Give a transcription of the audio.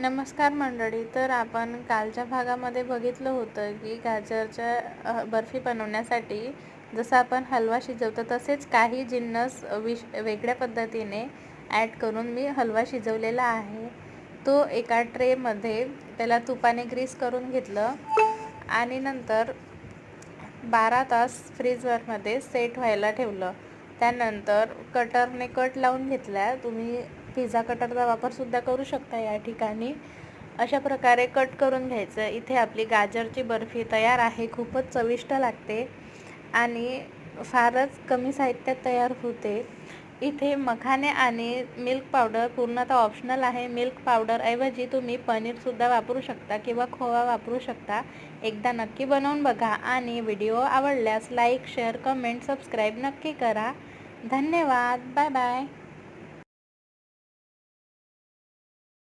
नमस्कार मंडळी तर आपण कालच्या भागामध्ये बघितलं होतं की गाजरच्या बर्फी बनवण्यासाठी जसं आपण हलवा शिजवतो तसेच काही जिन्नस विश वेगळ्या पद्धतीने ॲड करून मी हलवा शिजवलेला आहे. तो एका ट्रेमध्ये त्याला तुपाने ग्रीस करून घेतलं आणि नंतर बारा तास फ्रीजवरमध्ये सेट व्हायला ठेवलं. त्यानंतर कटरने कट लावून घेतल्या. तुम्ही पिझ्झा कटरचा वापरसुद्धा करू शकता या ठिकाणी. अशा प्रकारे कट करून घ्यायचं. इथे आपली गाजरची बर्फी तयार आहे. खूपच चविष्ट लागते आणि फारच कमी साहित्यात तयार होते. इथे मखाने आणि मिल्क पावडर पूर्णतः ऑप्शनल आहे. मिल्क पावडरऐवजी तुम्ही पनीरसुद्धा वापरू शकता किंवा खोवा वापरू शकता. एकदा नक्की बनवून बघा आणि व्हिडिओ आवडल्यास लाईक शेअर कमेंट सबस्क्राईब नक्की करा. धन्यवाद. Bye bye